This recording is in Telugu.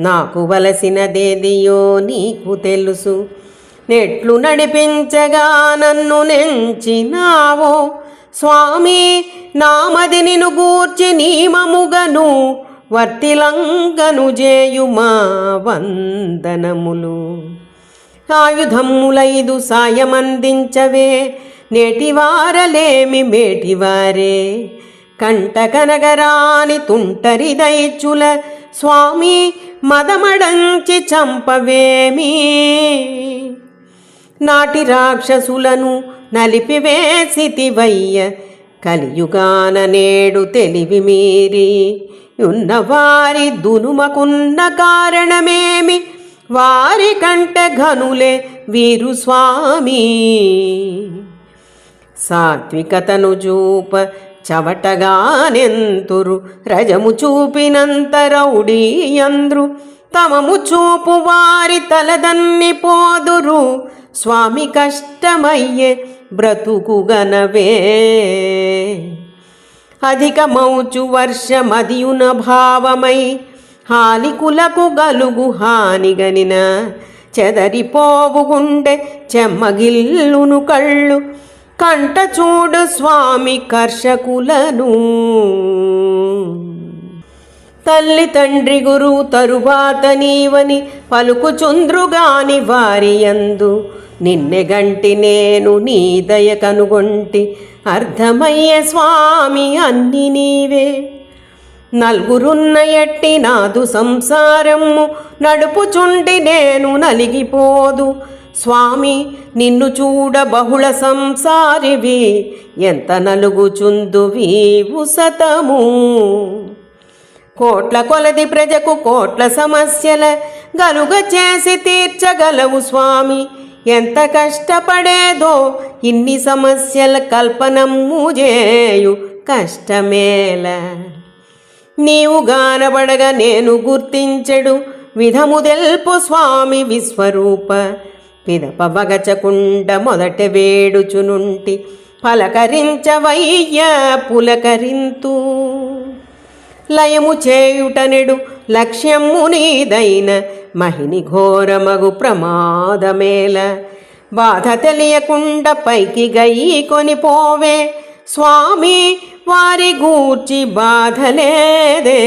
నాకు వలసినదేదియో నీకు తెలుసు. నెట్లు నడిపించగా నన్ను నెంచినావో. స్వామి నామది నిను గూర్చి నీమముగను. వర్తిలంగను చేయుమా వందనములు. ఆయుధములైదు సాయమందించవే. నేటివారలేమి మేటివారే. కంటకనగరాని తుంటరి దైచుల స్వామి మదమడంచి చంపవేమి? నాటి రాక్షసులను నలిపివేసితివయ్య కలియుగాన నేడు తెలివి మీరి. ఉన్నవారి దునుమకున్న కారణమేమి? వారి కంటే ఘనులే వీరు స్వామి. సాత్వికతను చూప చవటగానెంతురు. రజము చూపినంత రౌడీయంద్రు. తమము చూపు వారి తలదన్ని పోదురు. స్వామి కష్టమయ్యే బ్రతుకుగనవే అధిక మౌచు వర్షమదియున భావమై హాలికులకు గలుగు హానిగనిన చెదరిపోవుగుండె చెమ్మగిల్లును కళ్ళు కంట చూడు స్వామి కర్షకులను. తల్లి తండ్రి గురు తరువాత నీవని పలుకుచుంద్రుగాని వారి యందు. నిన్నె గంటి నేను నీ దయ కనుగొంటి అర్థమయ్య స్వామి అన్ని నీవే. నలుగురున్న ఎట్టి నాదు సంసారము నడుపుచుండి నేను నలిగిపోదు. స్వామి నిన్ను చూడ బహుళ సంసారివి ఎంత నలుగుచుందువి ఉసతము. కోట్ల కొలది ప్రజకు కోట్ల సమస్యల గలుగ చేసి తీర్చగలవు స్వామి. ఎంత కష్టపడేదో ఇన్ని సమస్యల కల్పనము చేయు కష్టమేల. నీవు గానబడగా నేను గుర్తించెడు విధము తెల్పు స్వామి విశ్వరూప పిదపవగచకుండ మొదట వేడుచునుంటి పలకరించవయ్య పులకరింతు. లయము చేయుటనెడు లక్ష్యము నీదైన మహిని ఘోరమగు ప్రమాదమేల. బాధ తెలియకుండా పైకి గయ్యి కొనిపోవే స్వామి వారి గూర్చి బాధలేదే.